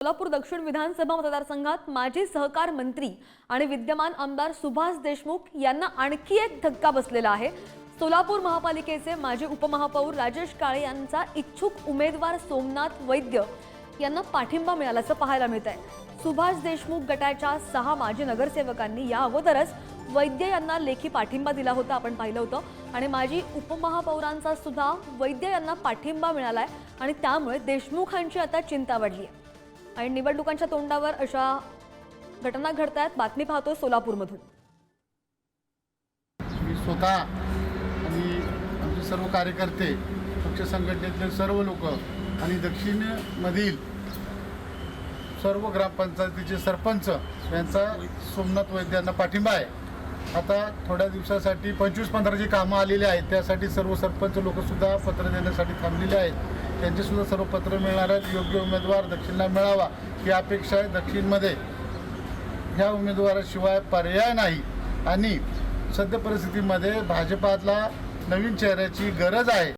सोलापूर दक्षिण विधानसभा मतदारसंघात माजी सहकार मंत्री आणि विद्यमान आमदार सुभाष देशमुख यांना आणखी एक धक्का बसलेला आहे. सोलापूर महापालिकेचे माजी उपमहापौर राजेश काळे यांचा इच्छुक उमेदवार सोमनाथ वैद्य यांना पाठिंबा मिळाल्याचं पाहायला मिळत आहे सुभाष देशमुख गटाच्या सहा माजी नगरसेवकांनी या अगोदरच वैद्य यांना लेखी पाठिंबा दिला होता आपण पाहिलं होतं. आणि माजी उपमहापौरांचा सुद्धा वैद्य यांना पाठिंबा मिळाला आहे आणि त्यामुळे देशमुखांची आता चिंता वाढली आहे आणि निवडणुकांच्या तोंडावर अशा घटना घडत आहेत. बातमी पाहतो सोलापूरमधून. मी स्वतः आणि आमचे सर्व कार्यकर्ते पक्ष संघटनेतले सर्व लोक आणि दक्षिणमधील सर्व ग्रामपंचायतीचे सरपंच यांचा सोमनाथ वैद्य यांना पाठिंबा आहे. आता थोड्या दिवसासाठी पंचवीस पंधराची कामं आलेली आहेत. त्यासाठी सर्व सरपंच लोकसुद्धा पत्र देण्यासाठी थांबलेले आहेत. त्यांचेसुद्धा सर्व पत्र मिळणार आहेत. योग्य उमेदवार दक्षिणला मिळावा ही अपेक्षा आहे दक्षिणमध्ये. ह्या उमेदवाराशिवाय पर्याय नाही. आणि सद्य परिस्थितीमध्ये भाजपाला नवीन चेहऱ्याची गरज आहे.